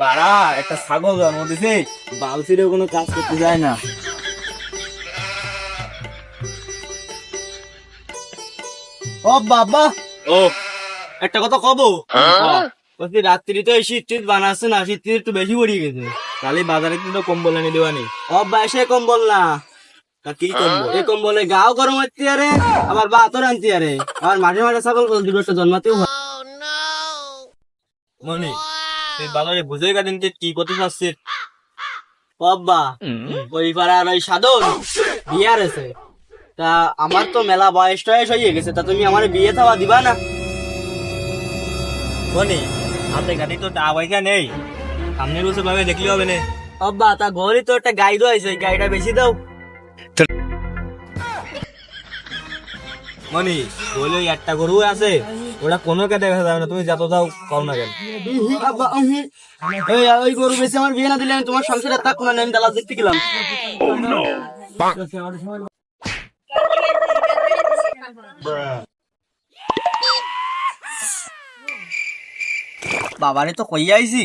বাড়া একটা ছাগল জন্ম দিছে। কোনো কাজ করতে যায় না। ও বাবা। ও একটা কথা কব? বলছি রাত্রি তো এই শীত বানাচ্ছে না শীত একটু বেশি পড়িয়ে গেছে। তাহলে বাজারে কিন্তু কম্বল এনে দেওয়া নেই। ও বাইশে কম্বল না। কি কম্বল? এই কম্বলে গাও গরম হচ্ছে আরে আবার বাতর আনতে আরে। আবার মাঠে মাঝে ছাগল দুটো জন্মাতেও হয়। মনে বাজারে বুঝে গেলেন যে কি করতে চাচ্ছিস? বাবা ওই পাড়ার ওই সাধন বিয়ার আছে তা আমার তো মেলা বয়স টয়স হয়ে গেছে তা তুমি আমার বিয়ে থাওয়া দিবা না? বনি হাতে গাড়ি তো টাকা পয়সা নেই। সামনের বছর ভাবে দেখলে হবে না। বাবা তা ঘরে তো একটা গাই রয়েছে ওই গাড়িটা বেশি দাও। মনি বলে একটা গরু আছে, ওটা কোনো দেখা যাবে না, তুমি যত দাও কম না কেন। ওই গরু বেশি আমার বিয়ে না দিলে তোমার সংসারে দেখতে গেলাম। বাবারে তো কই আইছি?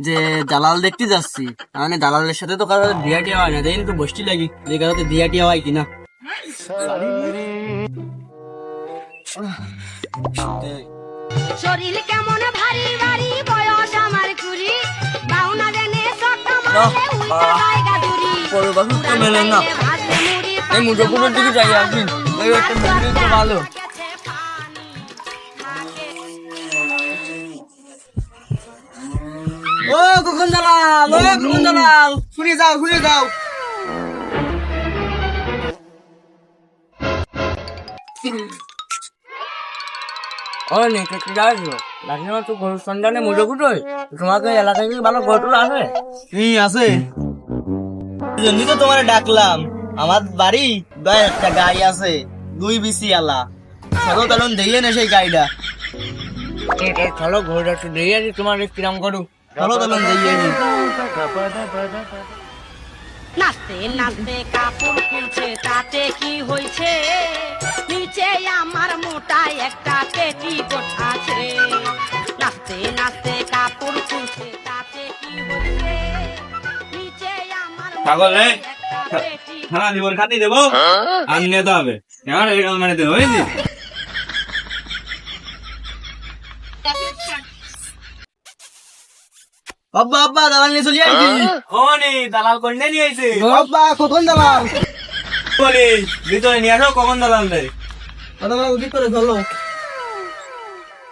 যে দালাল দেখতে যাচ্ছি মানে দালালের সাথে তো কারও বিয়াটি হয় না, দেখি তো বসটি লাগি যে কারোতে দিয়াটি হয় কিনা। শরীর কেমন ভারী ভারী বয়স আমার কুড়ি। বাউনা দেনে সক্কা মারলে উল্টে জায়গা দূরি। বড় তো মেলে না। এই মুজফরের দিকে যাই আসিন। একটা তো ভালো। ও কখন দালাল ও কখন দালাল শুনে যাও শুনে যাও ও নেকে কি যাচ্ছ লাঠিমা তো গরুর সন্ধানে মুজফুটোই তোমাকে এলাকায় কি ভালো গরুর আছে? হুম আছে? জন্যই তো তোমার ডাকলাম। আমার বাড়ি বা একটা গাড়ি আছে দুই বিসি আলা। চলো তখন দেখলে না সেই গাড়িটা চলো ঘোড়া একটু দেখে আছি তোমার কিরাম করু। চলো তখন দেখে আছি নাচতে নাচতে কাপড় খুলছে তাতে কি হয়েছে? নিচে আমার মোটা একটা পেটি আছে। নাচতে নাচতে কাপড় খুলছে তাতে কি হয়েছে? নিচে আমার পাগল রে? হ্যাঁ খাতি দেবো। আর নিতে হবে। এবার এরকম মানে দেবো বুঝলি? আব্বা আব্বা দালাল নিয়ে চলে আইছি। ওনি দালাল কোনটা নিয়ে আইছে? আব্বা কখন দালাল? বলি ভিতরে নিয়ে আসো কখন দালাল দেয়? চলো।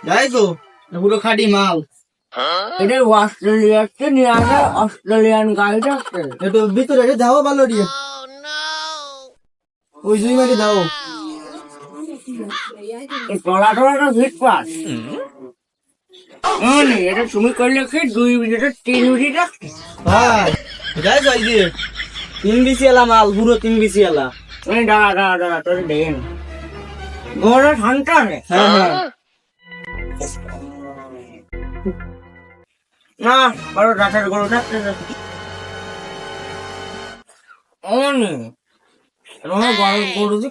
যাই তো পুরো খাটি মাল। এটা নিয়ে আসা অস্ট্রেলিয়ান গাড়িটা একটু ভিতরে যাও ভালো দিয়ে। ওই জুই মাটি দাও। টলা টলাটা ফিট পাস। এটা তুমি করলে কি দুই মিনিটে তিন মিনিট হ্যাঁ যাই যাই দিয়ে তিন বিসি এলা মাল পুরো তিন বিসি এলা। দাঁড়া দাঁড়া দাঁড়া তোর দেখেন ঘরে ঠান্ডা রে। হ্যাঁ হ্যাঁ। না বড় রাতের গরু থাকতে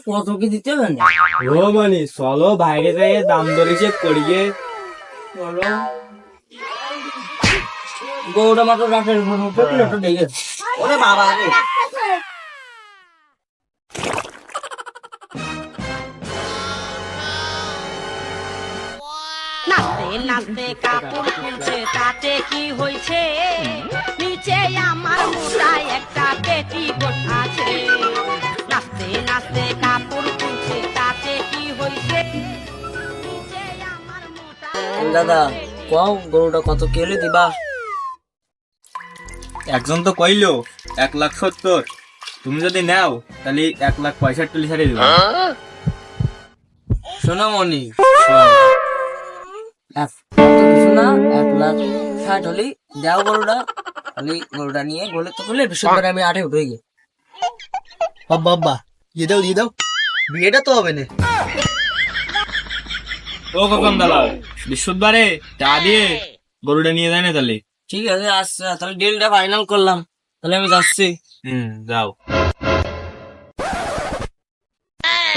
কত কি দিতে হবে ও মানে চলো বাইরে যাই দাম দরে চেক করিয়ে চলো গরুটা মাত্র রাতের গরু দেখে ওরে বাবা রে। নাচতে নাচতে কাপড় খুলছে তাতে কি হয়েছে? নিচে আমার মোটা একটা পেটি আছে। নাচতে নাচতে কাপড় খুলছে তাতে কি হয়েছে? নিচে আমার মোটা দাদা কও গরুটা কত কেলে দিবা? একজন তো কইলো এক লাখ সত্তর। তুমি যদি নাও তাহলে এক লাখ পঁয়ষট্টি ছাড়িয়ে দিবা। শোনো মনি শোনা এক লাখ ষাট হলি দাও গরুটা হলি গরুটা নিয়ে গলে তো আমি আটে উঠে গিয়ে। বাবা বাবা দিয়ে দাও দিয়ে দাও। বিয়েটা তো হবে না। ও কখন দালাল বৃহস্পতিবারে চা দিয়ে গরুটা নিয়ে যায় না তাহলে? ঠিক আছে আচ্ছা তাহলে ডিলটা ফাইনাল করলাম। তাহলে আমি যাচ্ছি। হুম যাও।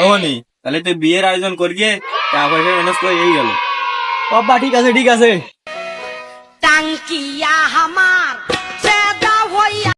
ও নি তাহলে তুই বিয়ের আয়োজন করিয়ে টাকা পয়সা ম্যানেজ করে এই গেল। पापा ठीक है ठीक है टंकिया हमार